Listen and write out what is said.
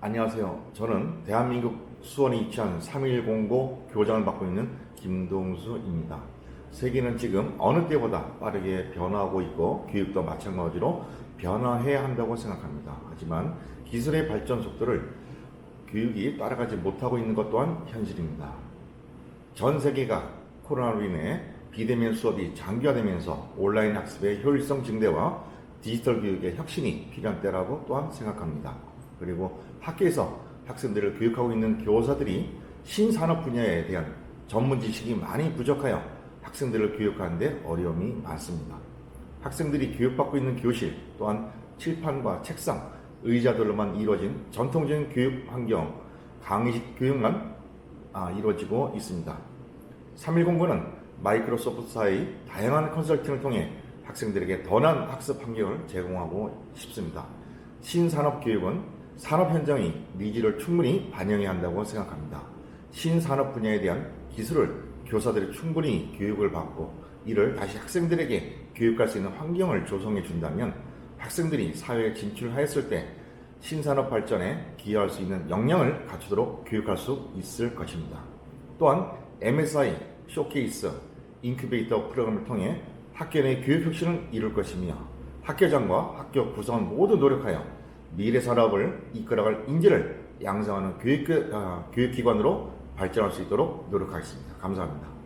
안녕하세요. 저는 대한민국 수원에 위치한 3109 교장을 맡고 있는 김동수입니다. 세계는 지금 어느 때보다 빠르게 변화하고 있고 교육도 마찬가지로 변화해야 한다고 생각합니다. 하지만 기술의 발전 속도를 교육이 따라가지 못하고 있는 것 또한 현실입니다. 전 세계가 코로나로 인해 비대면 수업이 장기화되면서 온라인 학습의 효율성 증대와 디지털 교육의 혁신이 필요한 때라고 또한 생각합니다. 그리고 학교에서 학생들을 교육하고 있는 교사들이 신산업 분야에 대한 전문 지식이 많이 부족하여 학생들을 교육하는데 어려움이 많습니다. 학생들이 교육받고 있는 교실 또한 칠판과 책상, 의자들로만 이루어진 전통적인 교육 환경, 강의식 교육만 아, 이루어지고 있습니다. 3109는 마이크로소프트사의 다양한 컨설팅을 통해 학생들에게 더 나은 학습 환경을 제공하고 싶습니다. 신산업 교육은 산업 현장의 니즈를 충분히 반영해야 한다고 생각합니다. 신산업 분야에 대한 기술을 교사들이 충분히 교육을 받고 이를 다시 학생들에게 교육할 수 있는 환경을 조성해 준다면 학생들이 사회에 진출하였을 때 신산업 발전에 기여할 수 있는 역량을 갖추도록 교육할 수 있을 것입니다. 또한 MSI 쇼케이스 인큐베이터 프로그램을 통해 학교 내 교육 혁신을 이룰 것이며 학교장과 학교 구성원 모두 노력하여 미래 산업을 이끌어갈 인재를 양성하는 교육, 어, 교육기관으로 발전할 수 있도록 노력하겠습니다. 감사합니다.